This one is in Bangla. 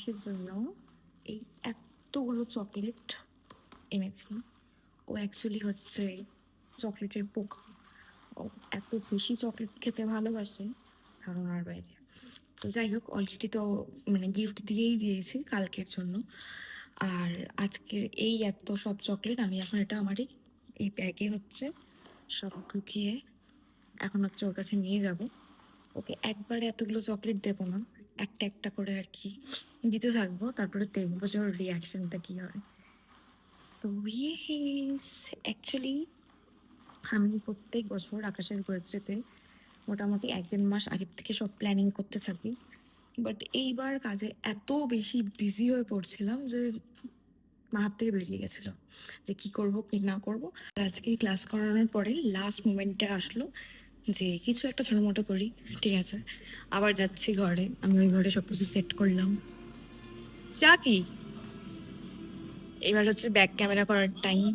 আকাশের জন্য এই এতগুলো চকলেট এনেছি। ও অ্যাকচুয়ালি হচ্ছে চকলেটের পোকা। ও এত বেশি চকলেট খেতে ভালোবাসে। ধারণার বাইরে। তো যাই হোক অলরেডি তো মানে গিফট দিয়েই দিয়েছি কালকের জন্য। আর আজকের এই এত সব চকলেট আমি এখন এটা আমার এই- এই ব্যাগে হচ্ছে সব ঢুকিয়ে এখন হচ্ছে ওর কাছে নিয়ে যাব। ওকে একবারে এতগুলো চকলেট দেবো না। একটা একটা করে আর কি দিতে থাকব। তারপরে দেখব যে ওর রিয়াকশনটা কী হয়। তো ইয়েস অ্যাকচুয়ালি আমি প্রত্যেক বছর আকাশের বার্থডেতে মোটামুটি এক দেড় মাস আগের থেকে সব প্ল্যানিং করতে থাকি। বাট এইবার কাজে এত বেশি বিজি হয়ে পড়ছিলাম যে হাত থেকে বেরিয়ে গেছিল যে কি করব, কি না করব। আজকে ক্লাস করানোর পরে লাস্ট মোমেন্টে আসলো যে কিছু একটা ছোটো মোটো করি, ঠিক আছে। আবার যাচ্ছি ঘরে, আমি ওই ঘরে সব কিছু সেট করলাম। চা কি এবার হচ্ছে ব্যাক ক্যামেরা করার টাইম